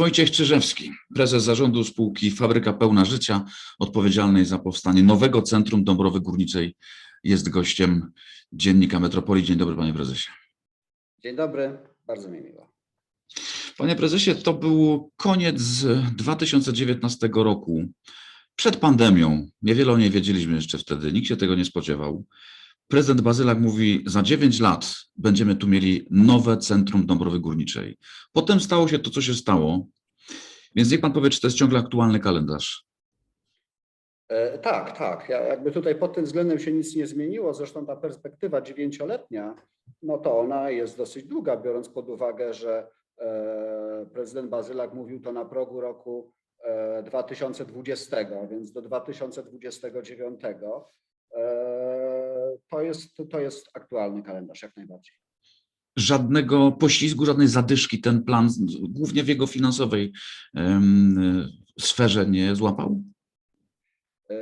Wojciech Czyżewski, prezes zarządu spółki Fabryka Pełna Życia, odpowiedzialnej za powstanie nowego Centrum Dąbrowy Górniczej, jest gościem Dziennika Metropolii. Dzień dobry, panie prezesie. Dzień dobry, bardzo mi miło. Panie prezesie, to był koniec 2019 roku, przed pandemią. Niewiele o niej wiedzieliśmy jeszcze wtedy, nikt się tego nie spodziewał. Prezydent Bazylak mówi, za 9 lat będziemy tu mieli nowe Centrum Dąbrowy Górniczej. Potem stało się to, co się stało. Więc niech pan powie, czy to jest ciągle aktualny kalendarz. E, tak, tak. Ja, jakby tutaj pod tym względem się nic nie zmieniło. Zresztą ta perspektywa dziewięcioletnia, no to ona jest dosyć długa, biorąc pod uwagę, że e, prezydent Bazylak mówił to na progu roku e, 2020, więc do 2029. To, jest, to jest aktualny kalendarz, jak najbardziej. Żadnego poślizgu, żadnej zadyszki ten plan, głównie w jego finansowej em, sferze nie złapał? E,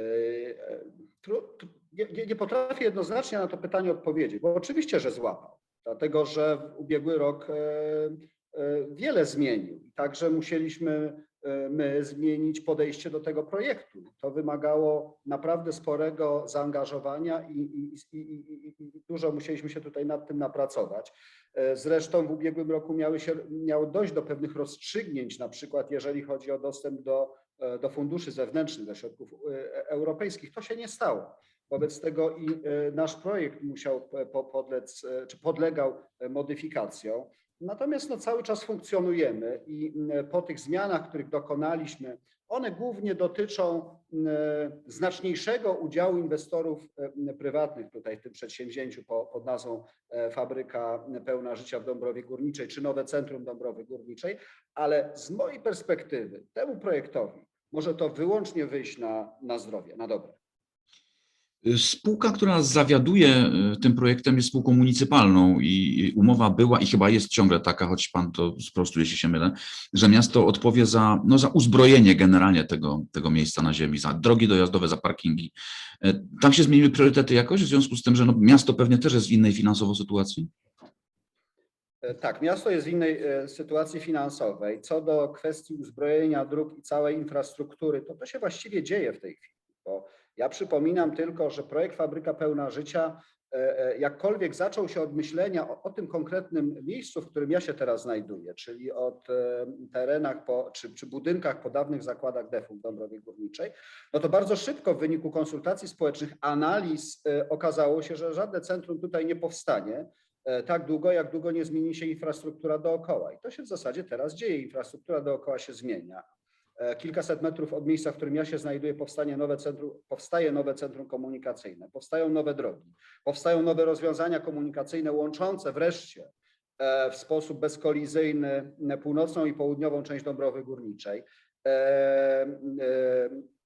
Nie, nie, nie potrafię jednoznacznie na to pytanie odpowiedzieć, bo oczywiście, że złapał, dlatego że w ubiegły rok e, e, wiele zmienił także musieliśmy my zmienić podejście do tego projektu. To wymagało naprawdę sporego zaangażowania i, i, i, i, dużo musieliśmy się tutaj nad tym napracować. E, Zresztą w ubiegłym roku miały się, miało dojść do pewnych rozstrzygnięć, na przykład jeżeli chodzi o dostęp do e, do funduszy zewnętrznych, do środków e, europejskich. To się nie stało. Wobec tego i e, nasz projekt musiał podlec, e, czy podlegał e, modyfikacjom. Natomiast no, cały czas funkcjonujemy i po tych zmianach, których dokonaliśmy, one głównie dotyczą znaczniejszego udziału inwestorów e, prywatnych tutaj w tym przedsięwzięciu po, pod nazwą e, Fabryka Pełna Życia w Dąbrowie Górniczej, czy nowe Centrum Dąbrowy Górniczej, ale z mojej perspektywy temu projektowi może to wyłącznie wyjść na, na zdrowie, na dobre. Spółka, która zawiaduje e, tym projektem jest spółką municypalną i umowa była i chyba jest ciągle taka, choć pan to sprostuje, jeśli się mylę, że miasto odpowie za, no, za uzbrojenie generalnie tego, tego miejsca na ziemi, za drogi dojazdowe, za parkingi. E, Tam się zmieniły priorytety jakoś w związku z tym, że no, miasto pewnie też jest w innej finansowo sytuacji? E, Tak, miasto jest w innej sytuacji finansowej. Co do kwestii uzbrojenia dróg i całej infrastruktury, to to się właściwie dzieje w tej chwili, bo ja przypominam tylko, że projekt Fabryka Pełna Życia e, e, jakkolwiek zaczął się od myślenia o, o tym konkretnym miejscu, w którym ja się teraz znajduję, czyli od e, terenach po, czy, czy budynkach po dawnych zakładach DEF-u w Dąbrowie Górniczej, no to bardzo szybko w wyniku konsultacji społecznych, analiz okazało się, że żadne centrum tutaj nie powstanie, tak długo, jak długo nie zmieni się infrastruktura dookoła. I to się w zasadzie teraz dzieje. Infrastruktura dookoła się zmienia. E, Kilkaset metrów od miejsca, w którym ja się znajduję, powstanie nowe centrum, powstaje nowe centrum komunikacyjne, powstają nowe drogi, powstają nowe rozwiązania komunikacyjne łączące wreszcie e, w sposób bezkolizyjny północną i południową część Dąbrowy Górniczej. E,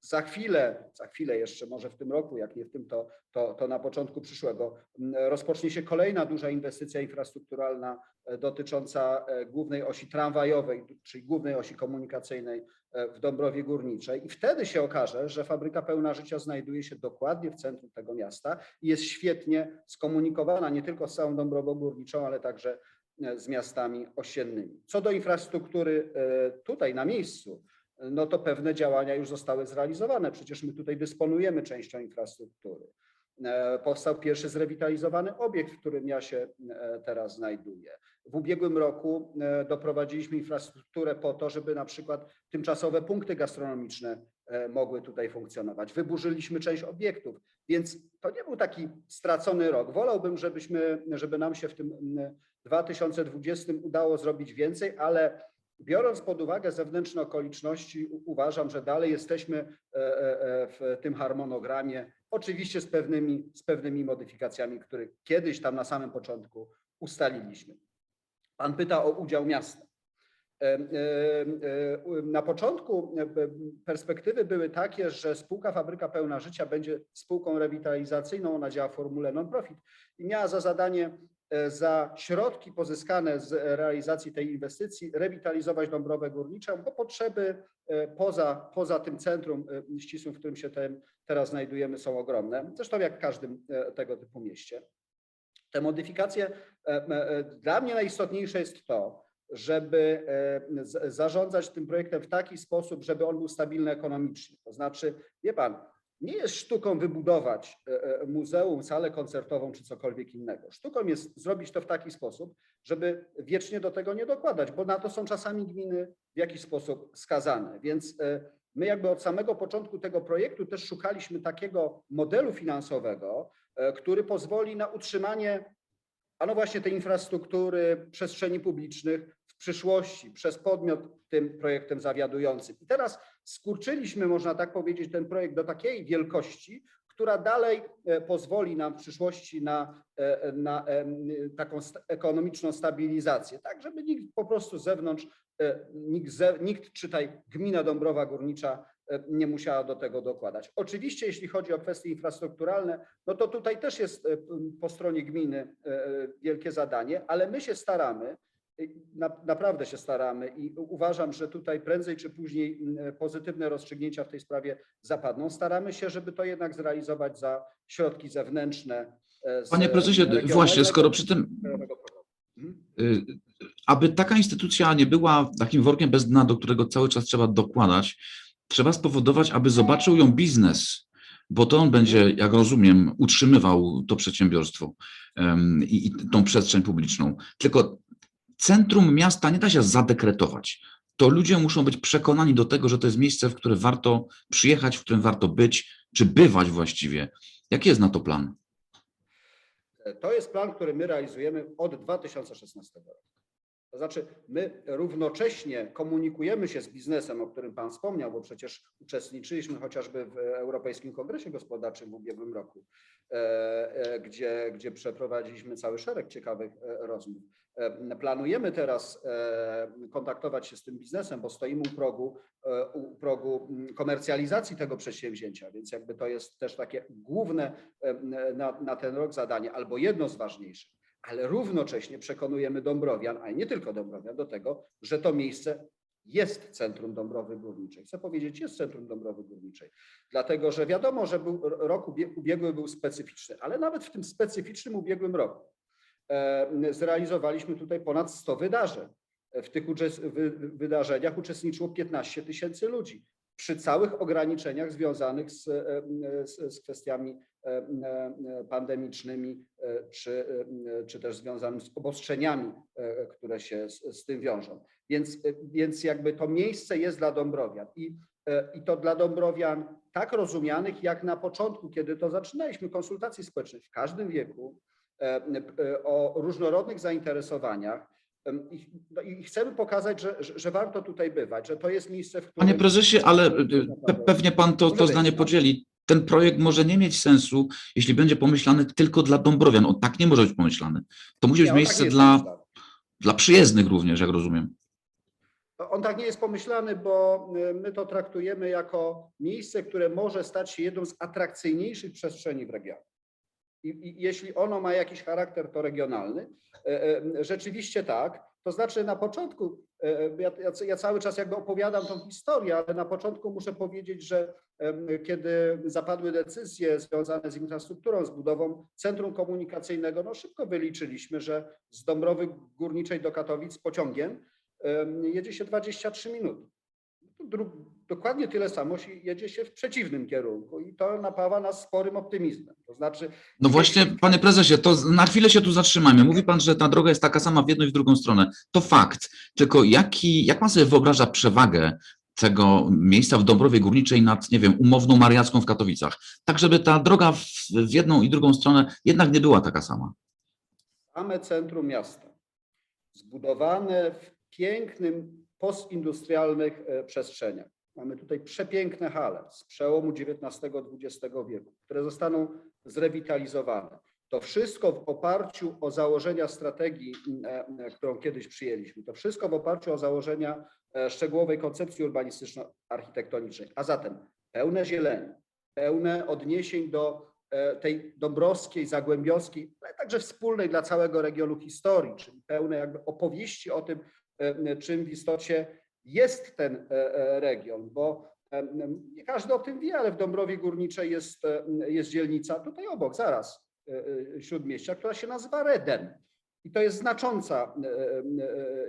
Za chwilę, za chwilę jeszcze, może w tym roku, jak nie w tym, to, to, to na początku przyszłego, rozpocznie się kolejna duża inwestycja infrastrukturalna dotycząca głównej osi tramwajowej, czyli głównej osi komunikacyjnej w Dąbrowie Górniczej. I wtedy się okaże, że fabryka pełna życia znajduje się dokładnie w centrum tego miasta i jest świetnie skomunikowana nie tylko z całą Dąbrową Górniczą, ale także e, z miastami osiennymi. Co do infrastruktury e, tutaj na miejscu, no to pewne działania już zostały zrealizowane. Przecież my tutaj dysponujemy częścią infrastruktury. E, Powstał pierwszy zrewitalizowany obiekt, w którym ja się e, teraz znajduję. W ubiegłym roku e, doprowadziliśmy infrastrukturę po to, żeby na przykład tymczasowe punkty gastronomiczne e, mogły tutaj funkcjonować. Wyburzyliśmy część obiektów, więc to nie był taki stracony rok. Wolałbym, żebyśmy, żeby nam się w tym mm, 2020 udało zrobić więcej, ale biorąc pod uwagę zewnętrzne okoliczności, uważam, że dalej jesteśmy e, w tym harmonogramie, oczywiście z pewnymi, z pewnymi modyfikacjami, które kiedyś tam na samym początku ustaliliśmy. Pan pyta o udział miasta. E, e, e, Na początku perspektywy były takie, że spółka Fabryka Pełna Życia będzie spółką rewitalizacyjną, ona działa w formule non-profit i miała za zadanie za środki pozyskane z realizacji tej inwestycji rewitalizować Dąbrowę Górniczą, bo potrzeby poza, poza tym centrum ścisłym, w którym się ten, teraz znajdujemy, są ogromne. Zresztą jak w każdym tego typu mieście. Te modyfikacje, e, e, dla mnie najistotniejsze jest to, żeby e, zarządzać tym projektem w taki sposób, żeby on był stabilny ekonomicznie. To znaczy, wie pan, nie jest sztuką wybudować muzeum, salę koncertową czy cokolwiek innego. Sztuką jest zrobić to w taki sposób, żeby wiecznie do tego nie dokładać, bo na to są czasami gminy w jakiś sposób skazane. Więc my jakby od samego początku tego projektu też szukaliśmy takiego modelu finansowego, który pozwoli na utrzymanie, a no właśnie tej infrastruktury, przestrzeni publicznych w przyszłości przez podmiot tym projektem zawiadującym. I teraz skurczyliśmy, można tak powiedzieć, ten projekt do takiej wielkości, która dalej e, pozwoli nam w przyszłości na, e, na taką ekonomiczną stabilizację, tak żeby nikt po prostu z zewnątrz, e, nikt, nikt czytaj gmina Dąbrowa Górnicza e, nie musiała do tego dokładać. Oczywiście jeśli chodzi o kwestie infrastrukturalne, no to tutaj też jest e, po stronie gminy e, wielkie zadanie, ale my się staramy, naprawdę się staramy i uważam, że tutaj prędzej czy później pozytywne rozstrzygnięcia w tej sprawie zapadną. Staramy się, żeby to jednak zrealizować za środki zewnętrzne. e, Panie prezesie, właśnie, skoro przy tym. Mhm. y, aby taka instytucja nie była takim workiem bez dna, do którego cały czas trzeba dokładać, trzeba spowodować, aby zobaczył ją biznes, bo to on będzie, jak rozumiem, utrzymywał to przedsiębiorstwo em, i, i tą przestrzeń publiczną. Tylko centrum miasta nie da się zadekretować. To ludzie muszą być przekonani do tego, że to jest miejsce, w które warto przyjechać, w którym warto być, czy bywać właściwie. Jaki jest na to plan? To jest plan, który my realizujemy od 2016 roku. To znaczy, my równocześnie komunikujemy się z biznesem, o którym Pan wspomniał, bo przecież uczestniczyliśmy chociażby w Europejskim Kongresie Gospodarczym w ubiegłym roku, e, e, gdzie, gdzie przeprowadziliśmy cały szereg ciekawych e, rozmów. Planujemy teraz kontaktować się z tym biznesem, bo stoimy u progu, u progu mm, komercjalizacji tego przedsięwzięcia, więc jakby to jest też takie główne na, na ten rok zadanie, albo jedno z ważniejszych ale równocześnie przekonujemy Dąbrowian, a nie tylko Dąbrowian, do tego, że to miejsce jest centrum Dąbrowy Górniczej. Chcę powiedzieć, jest centrum Dąbrowy Górniczej, dlatego że wiadomo, że był, rok ubie- ubiegły był specyficzny, ale nawet w tym specyficznym ubiegłym roku e, zrealizowaliśmy tutaj ponad 100 wydarzeń. W tych wydarzeniach uczestniczyło 15 tysięcy ludzi przy całych ograniczeniach związanych z, e, z, z kwestiami e, e, pandemicznymi, e, czy, e, czy też związanym z obostrzeniami, e, które się z, z tym wiążą. Więc, e, więc jakby to miejsce jest dla Dąbrowian i, e, i to dla Dąbrowian tak rozumianych, jak na początku, kiedy to zaczynaliśmy konsultacji społecznych w każdym wieku, e, e, o różnorodnych zainteresowaniach. I, no i chcemy pokazać, że, że, warto tutaj bywać, że to jest miejsce, w którym. Panie prezesie, ale pe- pewnie pan to, to zdanie podzieli. Ten projekt może nie mieć sensu, jeśli będzie pomyślany tylko dla Dąbrowian. On tak nie może być pomyślany. To musi być Nie, tak miejsce jest dla, pomyślany. dla przyjezdnych również, jak rozumiem. On tak nie jest pomyślany, bo y, my to traktujemy jako miejsce, które może stać się jedną z atrakcyjniejszych przestrzeni w regionie. I, I jeśli ono ma jakiś charakter, to regionalny. E, e, Rzeczywiście tak. To znaczy na początku, e, ja, ja, cały czas jakby opowiadam tą historię, ale na początku muszę powiedzieć, że kiedy zapadły decyzje związane z infrastrukturą, z budową centrum komunikacyjnego, no szybko wyliczyliśmy, że z Dąbrowy Górniczej do Katowic pociągiem em, jedzie się 23 minuty. Dokładnie tyle samo się jedzie się w przeciwnym kierunku i to napawa nas sporym optymizmem. To znaczy, No właśnie, panie prezesie, to na chwilę się tu zatrzymajmy. Mówi pan, że ta droga jest taka sama w jedną i w drugą stronę. To fakt. Tylko jaki, jak pan sobie wyobraża przewagę tego miejsca w Dąbrowie Górniczej nad, nie wiem, umowną Mariacką w Katowicach? Tak, żeby ta droga w, w jedną i drugą stronę jednak nie była taka sama. same centrum miasta, zbudowane w pięknym, postindustrialnych e, przestrzeniach. Mamy tutaj przepiękne hale z przełomu XIX-XX wieku, które zostaną zrewitalizowane. To wszystko w oparciu o założenia strategii, e, e, którą kiedyś przyjęliśmy. To wszystko w oparciu o założenia e, szczegółowej koncepcji urbanistyczno-architektonicznej. A zatem pełne zieleni, pełne odniesień do tej dąbrowskiej, zagłębiowskiej, ale także wspólnej dla całego regionu historii, czyli pełne jakby opowieści o tym, czym w istocie jest ten e, e, region, bo nie każdy o tym wie, ale w Dąbrowie Górniczej jest, e, jest dzielnica tutaj obok, zaraz, Śródmieścia, która się nazywa Reden. I to jest znacząca e, e,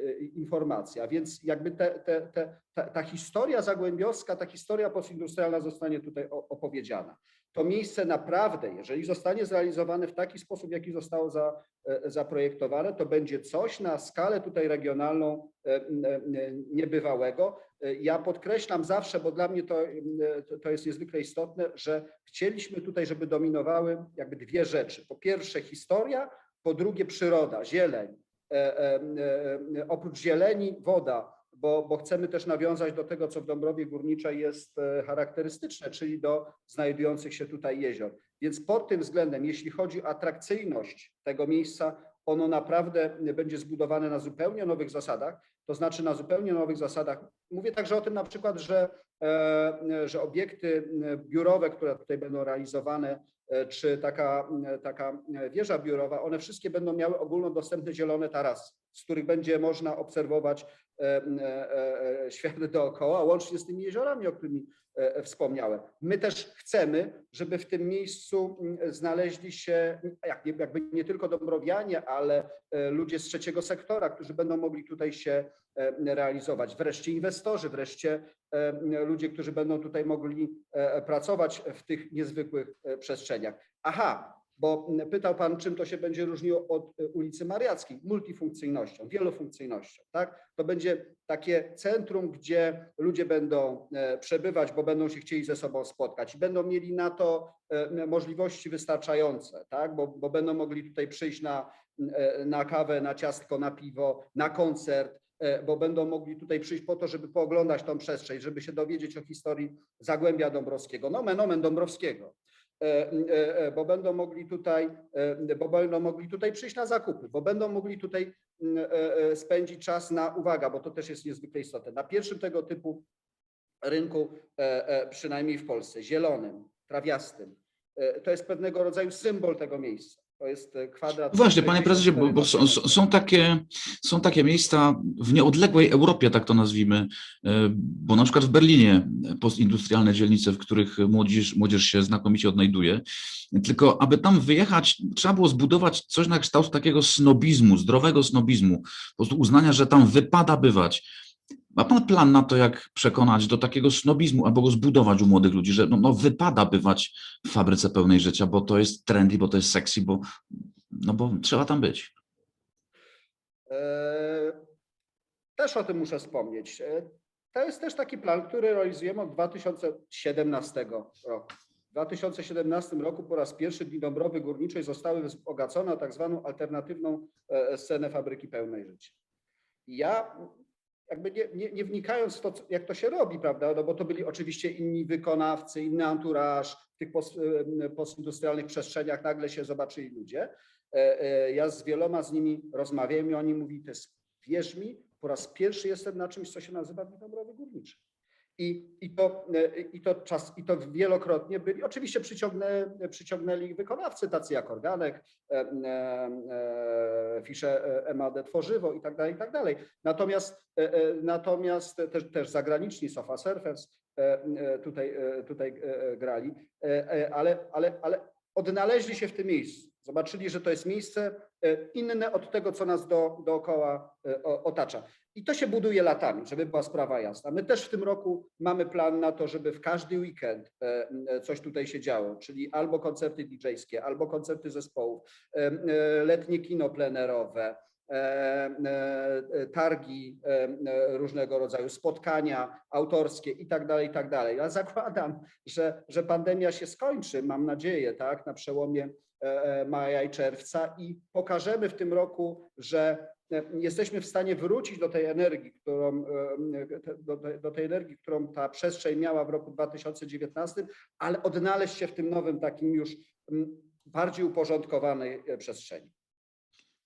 e, informacja, więc jakby te, te, te, ta, ta historia zagłębiowska, ta historia postindustrialna zostanie tutaj opowiedziana. To miejsce naprawdę, jeżeli zostanie zrealizowane w taki sposób, jaki zostało za, zaprojektowane, to będzie coś na skalę tutaj regionalną niebywałego. Ja podkreślam zawsze, bo dla mnie to- to jest niezwykle istotne, że chcieliśmy tutaj, żeby dominowały jakby dwie rzeczy. Po pierwsze historia, po drugie przyroda, zieleń. E, e, e, Oprócz zieleni woda, bo, bo chcemy też nawiązać do tego, co w Dąbrowie Górniczej jest charakterystyczne, czyli do znajdujących się tutaj jezior. Więc pod tym względem, jeśli chodzi o atrakcyjność tego miejsca, ono naprawdę będzie zbudowane na zupełnie nowych zasadach, to znaczy na zupełnie nowych zasadach. Mówię także o tym na przykład, że, że obiekty biurowe, które tutaj będą realizowane, czy taka, taka wieża biurowa, one wszystkie będą miały ogólnodostępne zielone tarasy, z których będzie można obserwować e, e, e, świat dookoła, łącznie z tymi jeziorami, o których e, wspomniałem. My też chcemy, żeby w tym miejscu mm, znaleźli się jakby nie tylko dąbrowianie, ale e, ludzie z trzeciego sektora, którzy będą mogli tutaj się e, realizować. Wreszcie inwestorzy, wreszcie e, ludzie, którzy będą tutaj mogli e, pracować w tych niezwykłych e, przestrzeniach. Aha, bo pytał Pan, czym to się będzie różniło od e, ulicy Mariackiej? Multifunkcyjnością, wielofunkcyjnością, tak? To będzie takie centrum, gdzie ludzie będą e, przebywać, bo będą się chcieli ze sobą spotkać i będą mieli na to e, możliwości wystarczające, tak? Bo, bo będą mogli tutaj przyjść na, na kawę, na ciastko, na piwo, na koncert, bo będą mogli tutaj przyjść po to, żeby pooglądać tą przestrzeń, żeby się dowiedzieć o historii Zagłębia Dąbrowskiego, nomen omen Dąbrowskiego, bo będą mogli tutaj, e, bo będą mogli tutaj przyjść na zakupy, bo będą mogli tutaj m, e, e, spędzić czas na, uwaga, bo to też jest niezwykle istotne, na pierwszym tego typu rynku, e, e, przynajmniej w Polsce, zielonym, trawiastym. E, To jest pewnego rodzaju symbol tego miejsca. To jest e, kwadrat. Właśnie, panie prezesie, bo, bo są, są- są, takie, są takie miejsca w nieodległej Europie, tak to nazwijmy, e, bo na przykład w Berlinie postindustrialne dzielnice, w których młodzież, młodzież się znakomicie odnajduje, tylko aby tam wyjechać, trzeba było zbudować coś na kształt takiego snobizmu, zdrowego snobizmu, po prostu uznania, że tam wypada bywać. Ma pan plan na to, jak przekonać do takiego snobizmu albo go zbudować u młodych ludzi, że no, no wypada bywać w fabryce pełnej życia, bo to jest trendy, bo to jest sexy, bo, no bo trzeba tam być. E, Też o tym muszę wspomnieć. E, To jest też taki plan, który realizujemy od 2017 roku. W 2017 roku po raz pierwszy Dni Dąbrowy Górniczej zostały wzbogacone o tak zwaną alternatywną e, scenę fabryki pełnej życia. Ja jakby nie, nie, nie wnikając w to, jak to się robi, prawda, no bo to byli oczywiście inni wykonawcy, inny anturaż, w tych post, postindustrialnych przestrzeniach nagle się zobaczyli ludzie. E, e, Ja z wieloma z nimi rozmawiałem i oni mówili, to jest, wierz mi, po raz pierwszy jestem na czymś, co się nazywa Dni Dąbrowy Górniczy. I, i, to, e, I to czas, i to wielokrotnie byli. Oczywiście przyciągnę, przyciągnęli wykonawcy, tacy jak Organek, e, e, e, Fisze MAD Tworzywo i tak dalej, i tak dalej. Natomiast, e, e, natomiast też, też zagraniczni, Sofa Surfers e, tutaj, tutaj grali, ale, ale, ale odnaleźli się w tym miejscu. Zobaczyli, że to jest miejsce inne od tego, co nas do, dookoła otacza. I to się buduje latami, żeby była sprawa jasna. My też w tym roku mamy plan na to, żeby w każdy weekend e, e, coś tutaj się działo, czyli albo koncerty DJ-skie, albo koncerty zespołów, e, letnie kino plenerowe, targi różnego rodzaju, spotkania autorskie i tak dalej, i tak dalej. Ja zakładam, że, że pandemia się skończy, mam nadzieję, tak, na przełomie maja i czerwca i pokażemy w tym roku, że jesteśmy w stanie wrócić do tej energii, którą, e, do, do- do tej energii, którą ta przestrzeń miała w roku 2019, ale odnaleźć się w tym nowym, takim już mm, bardziej uporządkowanej e, przestrzeni.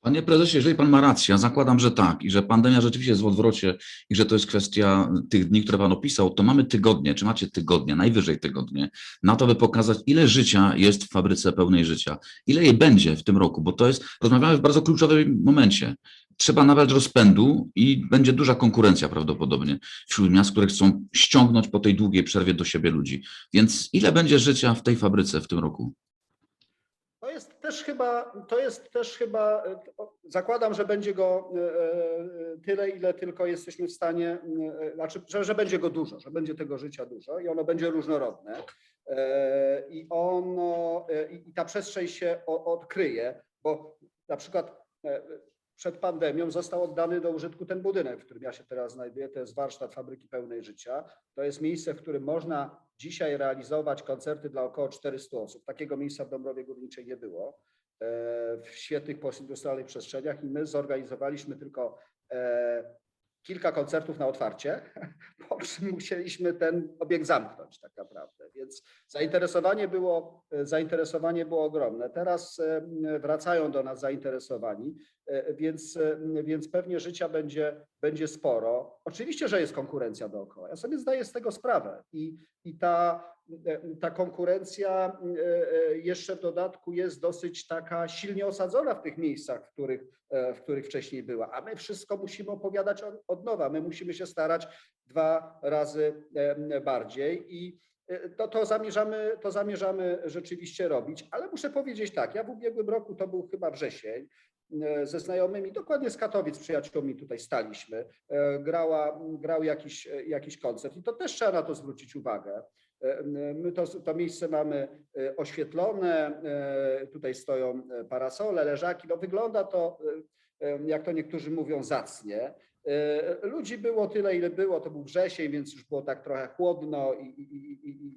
Panie prezesie, jeżeli pan ma rację, ja zakładam, że tak i że pandemia rzeczywiście jest w odwrocie i że to jest kwestia tych dni, które pan opisał, to mamy tygodnie, czy macie tygodnie, najwyżej tygodnie, na to, by pokazać, ile życia jest w fabryce pełnej życia, ile jej będzie w tym roku, bo to jest, rozmawiamy w bardzo kluczowym momencie. Trzeba nabrać rozpędu i będzie duża konkurencja prawdopodobnie wśród miast, które chcą ściągnąć po tej długiej przerwie do siebie ludzi. Więc ile będzie życia w tej fabryce w tym roku? Też chyba, to jest też chyba, zakładam, że będzie go e, e, tyle, ile tylko jesteśmy w stanie, e, znaczy, że, że będzie go dużo, że będzie tego życia dużo i ono będzie różnorodne. I ono, i ta przestrzeń się odkryje, bo na przykład przed pandemią został oddany do użytku ten budynek, w którym ja się teraz znajduję, to jest warsztat Fabryki Pełnej Życia. To jest miejsce, w którym można dzisiaj realizować koncerty dla około 400 osób. Takiego miejsca w Dąbrowie Górniczej nie było e, w świetnych postindustrialnych przestrzeniach i my zorganizowaliśmy tylko e, kilka koncertów na otwarcie, po czym musieliśmy ten obiekt zamknąć tak naprawdę. Więc zainteresowanie było, e, zainteresowanie było ogromne. Teraz e, wracają do nas zainteresowani, e, więc, więc pewnie życia będzie, będzie sporo. Oczywiście, że jest konkurencja dookoła. Ja sobie zdaję z tego sprawę i, i ta, e, ta konkurencja e, e, jeszcze w dodatku jest dosyć taka silnie osadzona w tych miejscach, w których, w których wcześniej była. A my wszystko musimy opowiadać od, od nowa. My musimy się starać dwa razy bardziej i to, to, zamierzamy, to zamierzamy rzeczywiście robić, ale muszę powiedzieć tak, ja w ubiegłym roku, to był chyba wrzesień, ze znajomymi, dokładnie z Katowic, przyjaciółmi tutaj staliśmy, e, grała, grał jakiś, e, jakiś koncert. I to też trzeba na to zwrócić uwagę. E, My to, to miejsce mamy e, oświetlone, e, tutaj stoją e, parasole, leżaki, no wygląda to, e, e, jak to niektórzy mówią, zacnie. E, Ludzi było tyle, ile było, to był wrzesień, więc już było tak trochę chłodno i, i, i, e, e,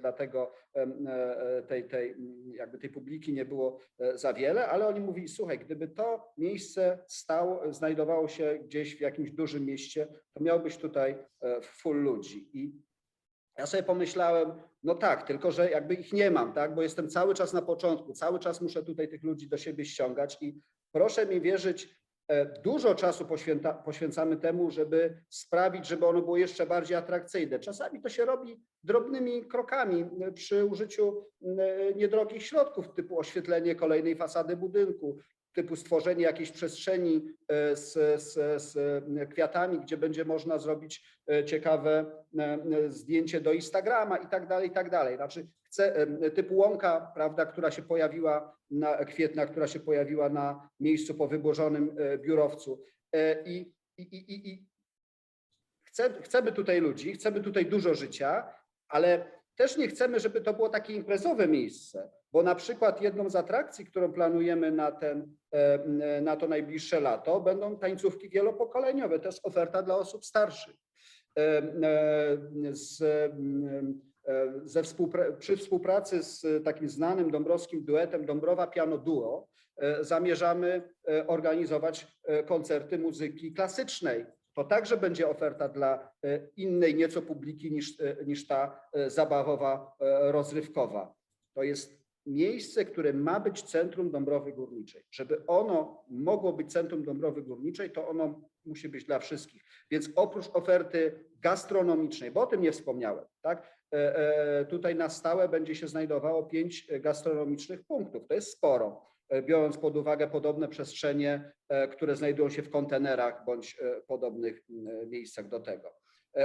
dlatego em, e, tej, tej, jakby tej publiki nie było e, za wiele, ale oni mówili, słuchaj, gdyby to miejsce stało, znajdowało się gdzieś w jakimś dużym mieście, to miałbyś tutaj e, full ludzi. I ja sobie pomyślałem, no tak, tylko że jakby ich nie mam, tak, bo jestem cały czas na początku, cały czas muszę tutaj tych ludzi do siebie ściągać i proszę mi wierzyć, e, dużo czasu poświęca, poświęcamy temu, żeby sprawić, żeby ono było jeszcze bardziej atrakcyjne. Czasami to się robi drobnymi krokami e, przy użyciu e, niedrogich środków typu oświetlenie kolejnej fasady budynku, typu stworzenie jakiejś przestrzeni e, z, z, z kwiatami, gdzie będzie można zrobić e, ciekawe e, zdjęcie do Instagrama i tak dalej, i tak dalej. Znaczy chcę, typu łąka, prawda, która się pojawiła na kwietna, która się pojawiła na miejscu po wyburzonym biurowcu. I, i, i, i, i chce, chcemy tutaj ludzi, chcemy tutaj dużo życia, ale też nie chcemy, żeby to było takie imprezowe miejsce, bo na przykład jedną z atrakcji, którą planujemy na, ten, e, na to najbliższe lato, będą tańcówki wielopokoleniowe. To jest oferta dla osób starszych. E, e, Z, ze współpra- przy współpracy z takim znanym dąbrowskim duetem Dąbrowa Piano Duo zamierzamy organizować koncerty muzyki klasycznej. To także będzie oferta dla innej nieco publiki niż, niż ta zabawowa, rozrywkowa. To jest miejsce, które ma być centrum Dąbrowy Górniczej. Żeby ono mogło być centrum Dąbrowy Górniczej, to ono musi być dla wszystkich. Więc oprócz oferty gastronomicznej, bo o tym nie wspomniałem, tak? e, e, Tutaj na stałe będzie się znajdowało pięć gastronomicznych punktów. To jest sporo, e, biorąc pod uwagę podobne przestrzenie, które znajdują się w kontenerach bądź podobnych miejscach do tego.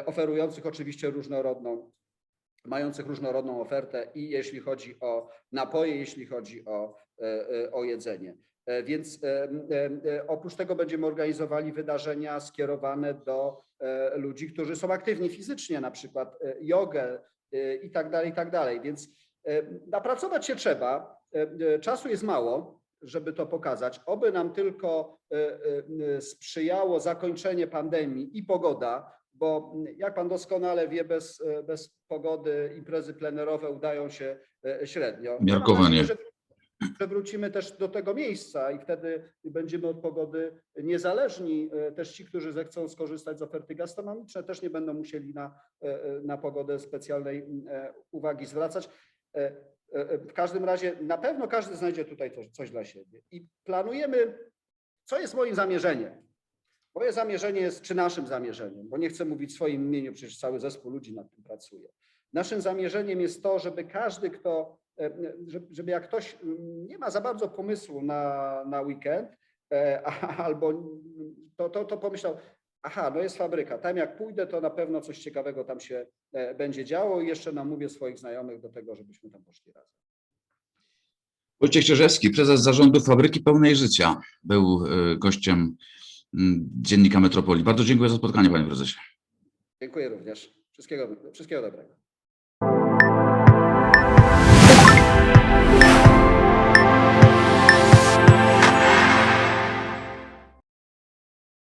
Oferujących oczywiście różnorodną, mających różnorodną ofertę i jeśli chodzi o napoje, jeśli chodzi o, e, e, o jedzenie. E, Więc oprócz tego będziemy organizowali wydarzenia skierowane do ludzi, którzy są aktywni fizycznie, na przykład jogę i tak dalej, i tak dalej. Więc napracować się trzeba. Czasu jest mało, żeby to pokazać. Oby nam tylko sprzyjało zakończenie pandemii i pogoda, bo jak pan doskonale wie, bez, bez pogody imprezy plenerowe udają się e, średnio. Miarkowanie. przewrócimy też do tego miejsca i wtedy będziemy od pogody niezależni. E, Też ci, którzy zechcą skorzystać z oferty gastronomicznej, też nie będą musieli na, e, na pogodę specjalnej uwagi zwracać. W każdym razie na pewno każdy znajdzie tutaj coś, coś dla siebie. I planujemy, co jest moim zamierzeniem. Moje zamierzenie jest, czy naszym zamierzeniem, bo nie chcę mówić w swoim imieniu, przecież cały zespół ludzi nad tym pracuje. Naszym zamierzeniem jest to, żeby każdy, kto, e, żeby, jak ktoś nie ma za bardzo pomysłu na, na weekend, e, albo to, to, to pomyślał, aha, no jest fabryka, tam jak pójdę, to na pewno coś ciekawego tam się e, będzie działo i jeszcze namówię swoich znajomych do tego, żebyśmy tam poszli razem. Wojciech Cierzewski, prezes zarządu Fabryki Pełnej Życia, był gościem Dziennika Metropolii. Bardzo dziękuję za spotkanie, panie prezesie. Dziękuję również. Wszystkiego, wszystkiego dobrego.